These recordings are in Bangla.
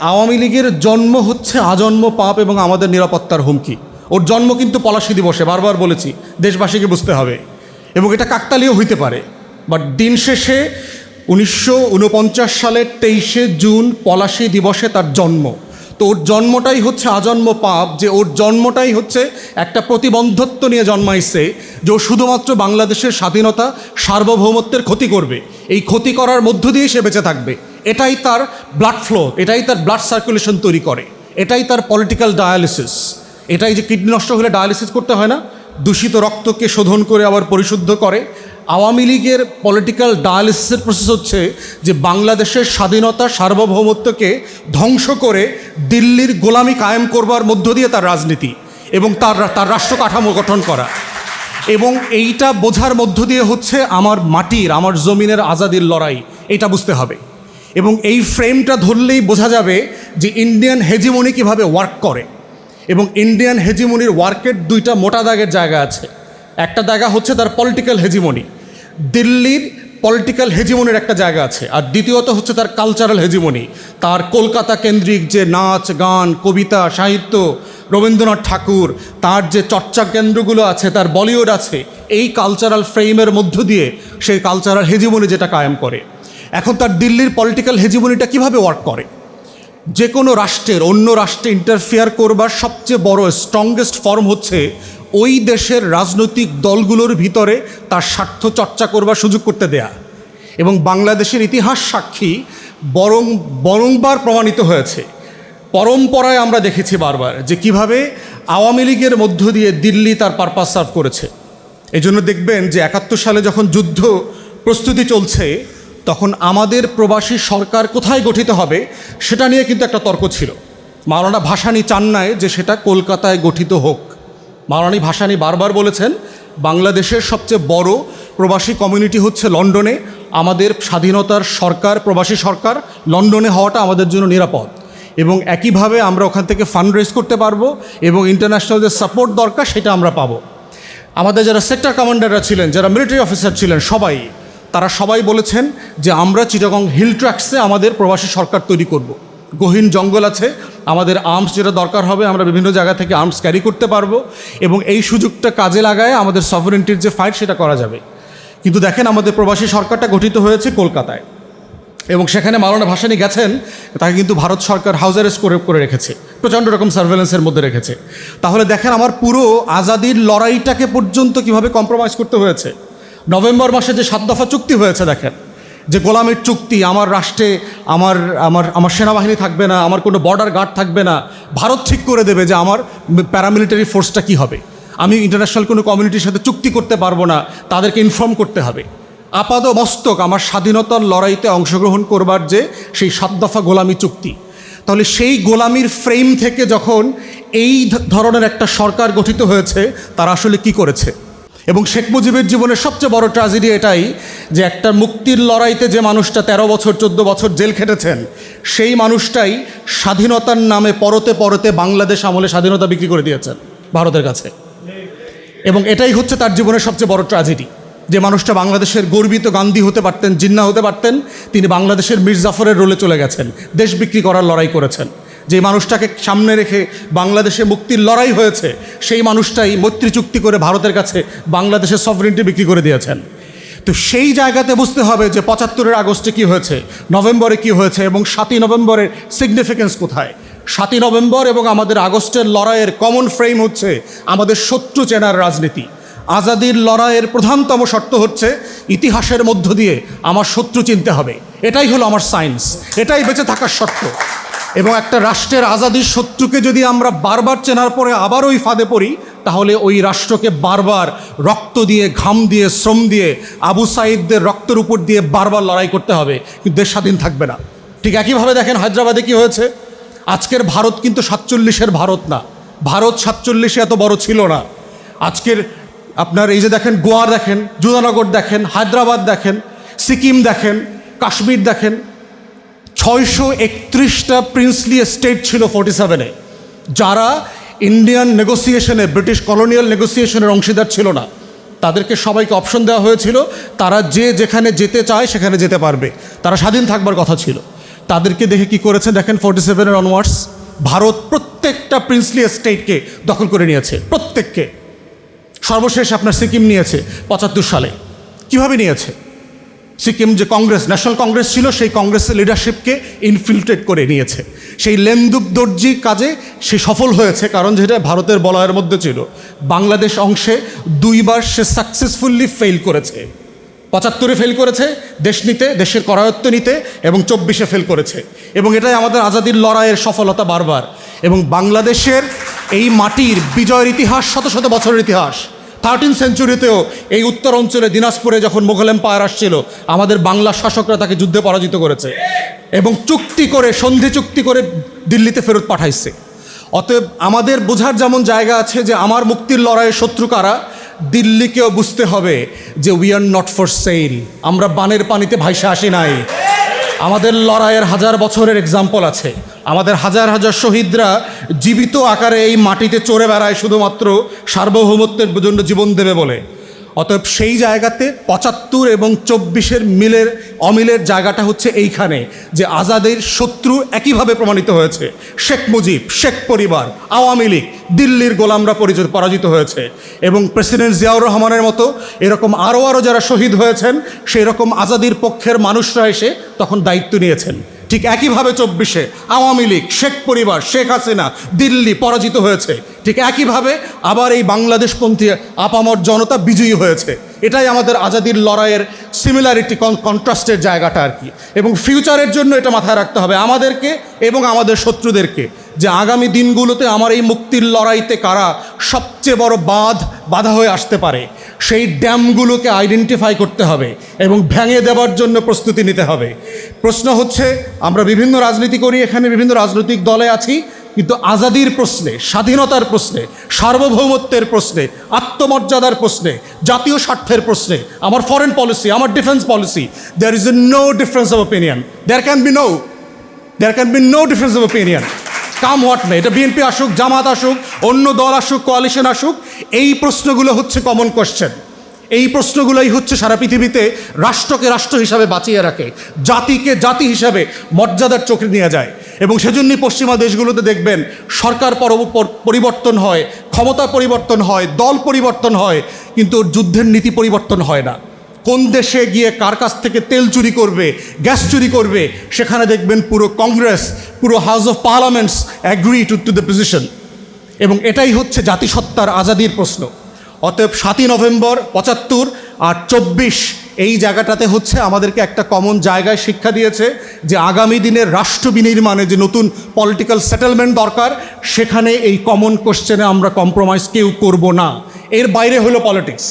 আওয়ামী লীগের জন্ম হচ্ছে আজন্ম পাপ এবং আমাদের নিরাপত্তার হুমকি। ওর জন্ম কিন্তু পলাশী দিবসে, বারবার বলেছি, দেশবাসীকে বুঝতে হবে। এবং এটা কাকতালীয় হইতে পারে। বাট দিন শেষে উনিশশো উনপঞ্চাশ সালের তেইশে জুন পলাশী দিবসে তার জন্ম। তো ওর জন্মটাই হচ্ছে আজন্ম পাপ, যে ওর জন্মটাই হচ্ছে একটা প্রতিবন্ধত্ব নিয়ে জন্মাইছে, যে ও শুধুমাত্র বাংলাদেশের স্বাধীনতা, সার্বভৌমত্বের ক্ষতি করবে। এই ক্ষতি করার মধ্য দিয়ে সে বেঁচে থাকবে। এটাই তার ব্লাড ফ্লো এটাই তার ব্লাড সার্কুলেশন তৈরি করে, এটাই তার পলিটিক্যাল ডায়ালিসিস এটাই যে কিডনি নষ্ট হলে ডায়ালিসিস করতে হয় না, দূষিত রক্তকে শোধন করে আবার পরিশুদ্ধ করে। আওয়ামী লীগের পলিটিক্যাল ডায়ালিসিসের প্রসেস হচ্ছে যে বাংলাদেশের স্বাধীনতা সার্বভৌমত্বকে ধ্বংস করে দিল্লির গোলামি কায়েম করবার মধ্য দিয়ে তার রাজনীতি এবং তার তার রাষ্ট্র কাঠামো গঠন করা। এবং এইটা বোঝার মধ্য দিয়ে হচ্ছে আমার মাটির, আমার জমিনের আজাদির লড়াই, এটা বুঝতে হবে। এবং এই ফ্রেমটা ধরলেই বোঝা যাবে যে ইন্ডিয়ান হেজিমনি কীভাবে ওয়ার্ক করে। এবং ইন্ডিয়ান হেজিমনির ওয়ার্কের দুইটা মোটা দাগের জায়গা আছে। একটা জায়গা হচ্ছে তার পলিটিক্যাল হেজিমনি দিল্লির পলিটিক্যাল হেজিমনির একটা জায়গা আছে। আর দ্বিতীয়ত হচ্ছে তার কালচারাল হেজিমনি তার কলকাতা কেন্দ্রিক যে নাচ, গান, কবিতা, সাহিত্য, রবীন্দ্রনাথ ঠাকুর, তার যে চর্চা কেন্দ্রগুলো আছে, তার বলিউড আছে, এই কালচারাল ফ্রেমের মধ্য দিয়ে সেই কালচারাল হেজিমনি যেটা কায়েম করে। এখন তার দিল্লির পলিটিক্যাল হেজিমনিটা কীভাবে ওয়ার্ক করে? যে কোনো রাষ্ট্রের, অন্য রাষ্ট্রে ইন্টারফেয়ার করবার সবচেয়ে বড় স্ট্রংগেস্ট ফর্ম হচ্ছে ওই দেশের রাজনৈতিক দলগুলোর ভিতরে তার স্বার্থ চর্চা করবার সুযোগ করতে দেয়া। এবং বাংলাদেশের ইতিহাস সাক্ষী বরং, বরংবার প্রমাণিত হয়েছে। পরম্পরায় আমরা দেখেছি বারবার যে কীভাবে আওয়ামী লীগের মধ্য দিয়ে দিল্লি তার পারপাস সার্ভ করেছে। এই জন্য দেখবেন যে একাত্তর সালে যখন যুদ্ধ প্রস্তুতি চলছে তখন আমাদের প্রবাসী সরকার কোথায় গঠিত হবে, সেটা নিয়ে কিন্তু একটা তর্ক ছিল। মাওলানা ভাসানি চান নাই যে সেটা কলকাতায় গঠিত হোক। মাওলানি ভাসানি বারবার বলেছেন, বাংলাদেশের সবচেয়ে বড় প্রবাসী কমিউনিটি হচ্ছে লন্ডনে। আমাদের স্বাধীনতার সরকার, প্রবাসী সরকার, লন্ডনে হওয়াটা আমাদের জন্য নিরাপদ। এবং একইভাবে আমরা ওখান থেকে ফান্ড রেজ করতে পারব এবং ইন্টারন্যাশনাল যে সাপোর্ট দরকার সেটা আমরা পাবো। আমাদের যারা সেক্টর কমান্ডাররা ছিলেন, যারা মিলিটারি অফিসার ছিলেন, সবাই তারা সবাই বলেছেন যে আমরা চিটাগং হিল ট্র্যাক্সে আমাদের প্রবাসী সরকার তৈরি করব। গহীন জঙ্গল আছে, আমাদের আর্মস যেটা দরকার হবে, আমরা বিভিন্ন জায়গা থেকে আর্মস ক্যারি করতে পারব এবং এই সুযোগটা কাজে লাগায় আমাদের সভারেন্টির যে ফাইট সেটা করা যাবে। কিন্তু দেখেন আমাদের প্রবাসী সরকারটা গঠিত হয়েছে কলকাতায় এবং সেখানে মাওলানা ভাসানি গেছেন, তাকে কিন্তু ভারত সরকার হাউস অ্যারেস্ট করে করে রেখেছে, প্রচণ্ড রকম সার্ভেলেন্সের মধ্যে রেখেছে। তাহলে দেখেন আমার পুরো আজাদির লড়াইটাকে পর্যন্ত কীভাবে কম্প্রোমাইজ করতে হয়েছে? নভেম্বর মাসে যে সাত দফা চুক্তি হয়েছে, দেখেন, যে গোলামের চুক্তি, আমার রাষ্ট্রে আমার আমার আমার সেনাবাহিনী থাকবে না, আমার কোনো বর্ডার গার্ড থাকবে না, ভারত ঠিক করে দেবে যে আমার প্যারামিলিটারি ফোর্সটা কী হবে। আমি ইন্টারন্যাশনাল কোনো কমিউনিটির সাথে চুক্তি করতে পারব না, তাদেরকে ইনফর্ম করতে হবে। আপাদ মস্তক, আমার স্বাধীনতার লড়াইতে অংশগ্রহণ করবার যে সেই সাত দফা গোলামি চুক্তি। তাহলে সেই গোলামির ফ্রেম থেকে যখন এই ধরনের একটা সরকার গঠিত হয়েছে, তারা আসলে কি করেছে? এবং শেখ মুজিবের জীবনের সবচেয়ে বড় ট্র্যাজেডি এটাই যে একটা মুক্তির লড়াইতে যে মানুষটা ১৩ বছর, চোদ্দ বছর জেল খেটেছেন, সেই মানুষটাই স্বাধীনতার নামে পরতে পরতে বাংলাদেশ আমলে স্বাধীনতা বিক্রি করে দিয়েছেন ভারতের কাছে। এবং এটাই হচ্ছে তার জীবনের সবচেয়ে বড় ট্র্যাজেডি যে মানুষটা বাংলাদেশের গর্বিত গান্ধী হতে পারতেন, জিন্না হতে পারতেন, তিনি বাংলাদেশের মির্জাফরের রোলে চলে গেছেন, দেশ বিক্রি করার লড়াই করেছেন। যে মানুষটাকে সামনে রেখে বাংলাদেশে মুক্তির লড়াই হয়েছে, সেই মানুষটাই মৈত্রী চুক্তি করে ভারতের কাছে বাংলাদেশের সফরেন্টি বিক্রি করে দিয়েছেন। তো সেই জায়গাতে বুঝতে হবে যে পঁচাত্তরের আগস্টে কি হয়েছে, নভেম্বরে কি হয়েছে এবং সাতই নভেম্বরের সিগনিফিকেন্স কোথায়। সাতই নভেম্বর এবং আমাদের আগস্টের লড়াইয়ের কমন ফ্রেম হচ্ছে আমাদের শত্রু চেনার রাজনীতি। আজাদির লড়াইয়ের প্রধানতম শর্ত হচ্ছে ইতিহাসের মধ্য দিয়ে আমার শত্রু চিনতে হবে। এটাই হলো আমার সায়েন্স এটাই বেঁচে থাকার শর্ত। এবং একটা রাষ্ট্রের আজাদির শত্রুকে যদি আমরা বারবার চেনার পরে আবার ওই ফাঁদে পড়ি, তাহলে ওই রাষ্ট্রকে বারবার রক্ত দিয়ে, ঘাম দিয়ে, শ্রম দিয়ে, আবু সাইদদের রক্তের উপর দিয়ে বারবার লড়াই করতে হবে। কিন্তু দেশ স্বাধীন থাকবে না। ঠিক একইভাবে দেখেন হায়দ্রাবাদে কি হয়েছে? আজকের ভারত কিন্তু সাতচল্লিশের ভারত না। ভারত সাতচল্লিশে এত বড় ছিল না। আজকের আপনার এই যে দেখেন গোয়া দেখেন, জুদানগর দেখেন, হায়দ্রাবাদ দেখেন, সিকিম দেখেন, কাশ্মীর দেখেন ছয়শো একত্রিশটা প্রিন্সলি স্টেট ছিল ফোর্টি সেভেনে যারা ইন্ডিয়ান নেগোসিয়েশনে ব্রিটিশ কলোনিয়াল নেগোসিয়েশনের অংশীদার ছিল না। তাদেরকে সবাইকে অপশন দেওয়া হয়েছিল, তারা যে যেখানে যেতে চায় সেখানে যেতে পারবে। তারা স্বাধীন থাকবার কথা ছিল। তাদেরকে দেখে কি করেছে দেখেন ফোর্টি সেভেনের অনওয়ার্ডস ভারত প্রত্যেকটা প্রিন্সলি স্টেটকে দখল করে নিয়েছে, প্রত্যেককে। সর্বশেষ আপনার সিকিম নিয়েছে, পঁচাত্তর সালে। কীভাবে নিয়েছে? সিকিম যে কংগ্রেস, ন্যাশনাল কংগ্রেস ছিল, সেই কংগ্রেসের লিডারশিপকে ইনফিল্ট্রেট করে নিয়েছে। সেই লেন্দুক দর্জি কাজে সে সফল হয়েছে, কারণ যেটা ভারতের বলয়ের মধ্যে ছিল, বাংলাদেশ অংশে দুইবার সে সাকসেসফুলি ফেল করেছে। পঁচাত্তরে ফেল করেছে দেশ নিতে, দেশের করায়ত্ত নিতে, এবং চব্বিশে ফেল করেছে। এবং এটাই আমাদের আজাদির লড়াইয়ের সফলতা বারবার। এবং বাংলাদেশের এই মাটির বিজয়ের ইতিহাস, শত শত বছরের ইতিহাস থার্টিন সেঞ্চুরিতেও এই উত্তর অঞ্চলে দিনাজপুরে যখন মোঘল এম্পায়ার আসছিল, আমাদের বাংলা শাসকরা তাকে যুদ্ধে পরাজিত করেছে এবং চুক্তি করে, সন্ধি চুক্তি করে দিল্লিতে ফেরত পাঠাইছে। অতএব আমাদের বোঝার যেমন জায়গা আছে যে আমার মুক্তির লড়াইয়ে শত্রু কারা, দিল্লিকেও বুঝতে হবে যে we are not for sale আমরা বানের পানিতে ভাইসা আসি নাই। আমাদের লড়াইয়ের হাজার বছরের এক্সাম্পল আছে। আমাদের হাজার হাজার শহীদরা জীবিত আকারে এই মাটিতে চড়ে বেড়ায় শুধুমাত্র সার্বভৌমত্বের জন্য জীবন দেবে বলে। অতএব সেই জায়গাতে পঁচাত্তর এবং চব্বিশের মিলের অমিলের জায়গাটা হচ্ছে এইখানে, যে আজাদের শত্রু একইভাবে প্রমাণিত হয়েছে। শেখ মুজিব, শেখ পরিবার, আওয়ামী লীগ, দিল্লির গোলামরা পরিচিত পরাজিত হয়েছে। এবং প্রেসিডেন্ট জিয়াউর রহমানের মতো এরকম আরও আরও যারা শহীদ হয়েছেন সেই রকম আজাদির পক্ষের মানুষরা এসে তখন দায়িত্ব নিয়েছেন। ঠিক একইভাবে চব্বিশে আওয়ামী লীগ, শেখ পরিবার, শেখ হাসিনা দিল্লি পরাজিত হয়েছে। ঠিক একইভাবে আবার এই বাংলাদেশপন্থী আপামর জনতা বিজয়ী হয়েছে। এটাই আমাদের আজাদির লড়াইয়ের সিমিলারিটি কন্ট্রাস্টের জায়গাটা আর কি। এবং ফিউচারের জন্য এটা মাথায় রাখতে হবে আমাদেরকে এবং আমাদের শত্রুদেরকে। যে আগামী দিনগুলোতে আমার এই মুক্তির লড়াইতে কারা সবচেয়ে বড় বাঁধ, বাধা হয়ে আসতে পারে, সেই ড্যামগুলোকে আইডেন্টিফাই করতে হবে এবং ভেঙে দেওয়ার জন্য প্রস্তুতি নিতে হবে। প্রশ্ন হচ্ছে, আমরা বিভিন্ন রাজনীতি করি, এখানে বিভিন্ন রাজনৈতিক দলে আছি, কিন্তু আজাদির প্রশ্নে, স্বাধীনতার প্রশ্নে, সার্বভৌমত্বের প্রশ্নে, আত্মমর্যাদার প্রশ্নে, জাতীয় স্বার্থের প্রশ্নে, আমার ফরেন পলিসি আমার defence policy there is a no difference of opinion there can be no there can be no difference of opinion come what may এটা বিএনপি আসুক, জামাত আসুক, অন্য দল আসুক কোয়ালিশন আসুক, এই প্রশ্নগুলো হচ্ছে কমন কোশ্চেন এই প্রশ্নগুলোই হচ্ছে সারা পৃথিবীতে রাষ্ট্রকে রাষ্ট্র হিসাবে বাঁচিয়ে রাখে, জাতিকে জাতি হিসাবে মর্যাদার চোখে নিয়ে যায়। এবং সেজন্যই পশ্চিমা দেশগুলোতে দেখবেন, সরকার পর- পর- পরিবর্তন হয়, ক্ষমতা পরিবর্তন হয়, দল পরিবর্তন হয়, কিন্তু যুদ্ধের নীতি পরিবর্তন হয় না। কোন দেশে গিয়ে কার কাছ থেকে তেল চুরি করবে, গ্যাস চুরি করবে, সেখানে দেখবেন পুরো কংগ্রেস, পুরো house of parliaments agree to to the position এবং এটাই হচ্ছে জাতিসত্তার আজাদির প্রশ্ন। অতএব সাতই নভেম্বর পঁচাত্তর আর চব্বিশ এই জায়গাটাতে হচ্ছে আমাদেরকে একটা কমন জায়গায় শিক্ষা দিয়েছে যে আগামী দিনের রাষ্ট্র বিনির্মাণে যে নতুন পলিটিক্যাল সেটেলমেন্ট দরকার, সেখানে এই কমন কোশ্চেনে আমরা কম্প্রোমাইজ কেউ করব না। এর বাইরে হলো পলিটিক্স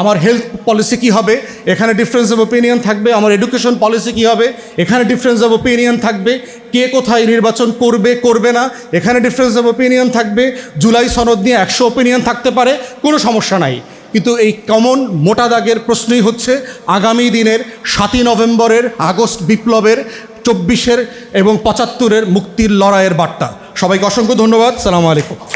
আমার হেলথ পলিসি কী হবে? এখানে ডিফারেন্স অফ ওপিনিয়ন থাকবে। আমার এডুকেশন পলিসি কী হবে? এখানে ডিফারেন্স অফ ওপিনিয়ন থাকবে। কে কোথায় নির্বাচন করবে করবে না, এখানে ডিফারেন্স অফ ওপিনিয়ন থাকবে। জুলাই সনদ নিয়ে একশো ওপিনিয়ন থাকতে পারে, কোনো সমস্যা নাই। কিন্তু এই কমন মোটা দাগের প্রশ্নই হচ্ছে, আগামী দিনের সাতই নভেম্বরের আগস্ট বিপ্লবের চব্বিশের এবং পঁচাত্তরের মুক্তির লড়াইয়ের বার্তা। সবাইকে অসংখ্য ধন্যবাদ। সালামু আলাইকুম।